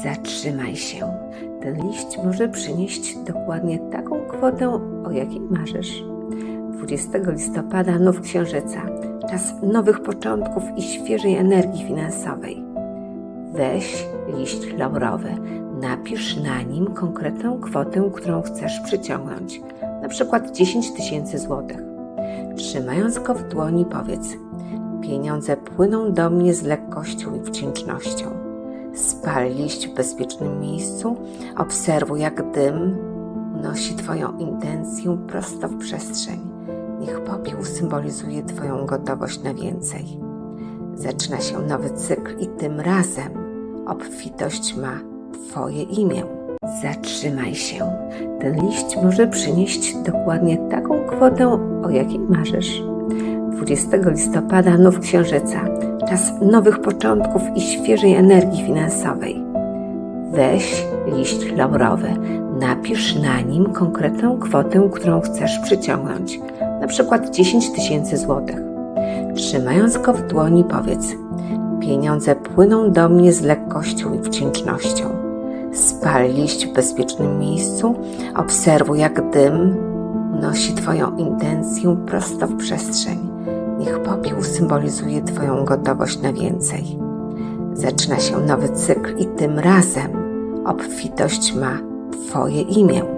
Zatrzymaj się. Ten liść może przynieść dokładnie taką kwotę, o jakiej marzysz. 20 listopada nów księżyca. Czas nowych początków i świeżej energii finansowej. Weź liść laurowy, napisz na nim konkretną kwotę, którą chcesz przyciągnąć, na przykład 10 tysięcy złotych. Trzymając go w dłoni powiedz Pieniądze płyną do mnie z lekkością i wdzięcznością. Spal liść w bezpiecznym miejscu, obserwuj jak dym unosi Twoją intencję prosto w przestrzeń. Niech popiół symbolizuje Twoją gotowość na więcej. Zaczyna się nowy cykl i tym razem obfitość ma Twoje imię. Zatrzymaj się. Ten liść może przynieść dokładnie taką kwotę, o jakiej marzysz. 20 listopada nów księżyca. Czas nowych początków i świeżej energii finansowej. Weź liść laurowy, napisz na nim konkretną kwotę, którą chcesz przyciągnąć, na przykład 10 tysięcy złotych. Trzymając go w dłoni powiedz Pieniądze płyną do mnie z lekkością i wdzięcznością. Spal liść w bezpiecznym miejscu, obserwuj jak dym unosi Twoją intencję prosto w przestrzeń. Niech popiół symbolizuje Twoją gotowość na więcej. Zaczyna się nowy cykl i tym razem obfitość ma Twoje imię.